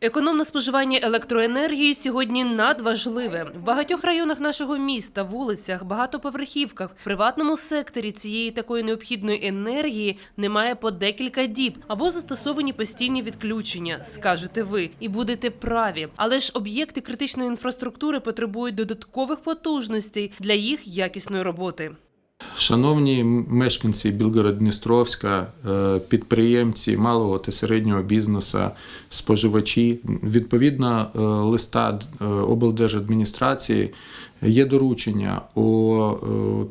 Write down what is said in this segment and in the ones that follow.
Економне споживання електроенергії сьогодні надважливе. В багатьох районах нашого міста, вулицях, багатоповерхівках, в приватному секторі цієї такої необхідної енергії немає по декілька діб або застосовані постійні відключення, скажете ви, і будете праві. Але ж об'єкти критичної інфраструктури потребують додаткових потужностей для їх якісної роботи. Шановні мешканці Білгород-Дністровська, е, підприємці малого та середнього бізнесу, споживачі, відповідно е, листа е, облдержадміністрації є доручення у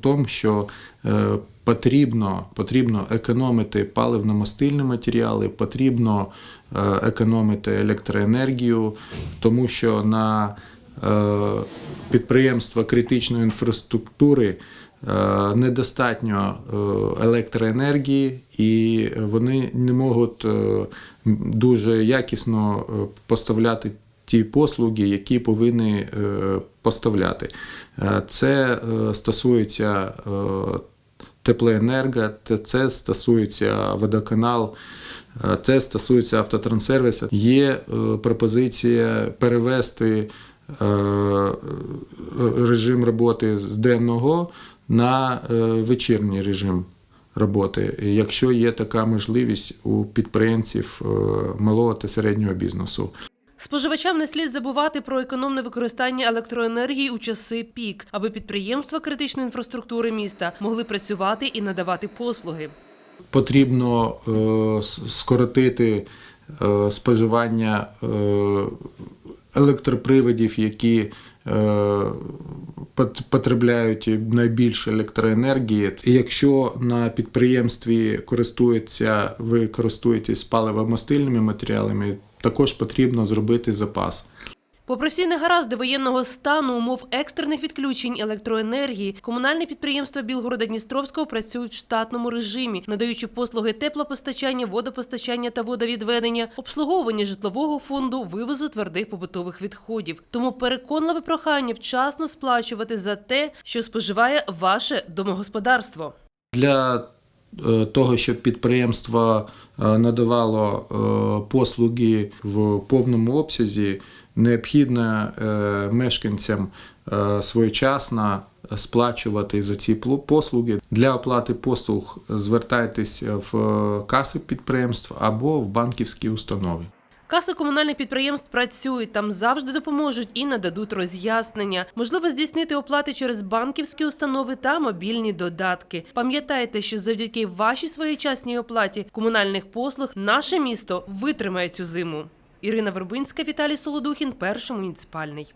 тому, що потрібно, потрібно економити паливно-мастильні матеріали, потрібно економити електроенергію, тому що на підприємства критичної інфраструктури недостатньо е, електроенергії, і вони не можуть е, дуже якісно е, поставляти ті послуги, які повинні е, поставляти. Е, Це е, стосується е, теплоенерго, це стосується водоканал, е, це стосується автотранссервісу. Є е, пропозиція перевести е, режим роботи з денного на е, вечірній режим роботи, якщо є така можливість у підприємців е, малого та середнього бізнесу. Споживачам не слід забувати про економне використання електроенергії у часи пік, аби підприємства критичної інфраструктури міста могли працювати і надавати послуги. Потрібно е, скоротити споживання електроприводів, які потребляють найбільше електроенергії. І якщо на підприємстві користується, ви користуєтесь паливомастильними матеріалами, також потрібно зробити запас. Попри всі негаразди воєнного стану, умов екстрених відключень електроенергії, комунальні підприємства Білгорода Дністровського працюють в штатному режимі, надаючи послуги теплопостачання, водопостачання та водовідведення, обслуговування житлового фонду, вивозу твердих побутових відходів. Тому переконливе прохання вчасно сплачувати за те, що споживає ваше домогосподарство. Для того, щоб підприємство е, надавало е, послуги в повному обсязі, необхідно е, мешканцям е, своєчасно сплачувати за ці послуги. Для оплати послуг звертайтесь в каси підприємств або в банківські установи. Каси комунальних підприємств працюють, там завжди допоможуть і нададуть роз'яснення. Можливо здійснити оплати через банківські установи та мобільні додатки. Пам'ятайте, що завдяки вашій своєчасній оплаті комунальних послуг наше місто витримає цю зиму. Ірина Вербинська, Віталій Солодухін, перший муніципальний.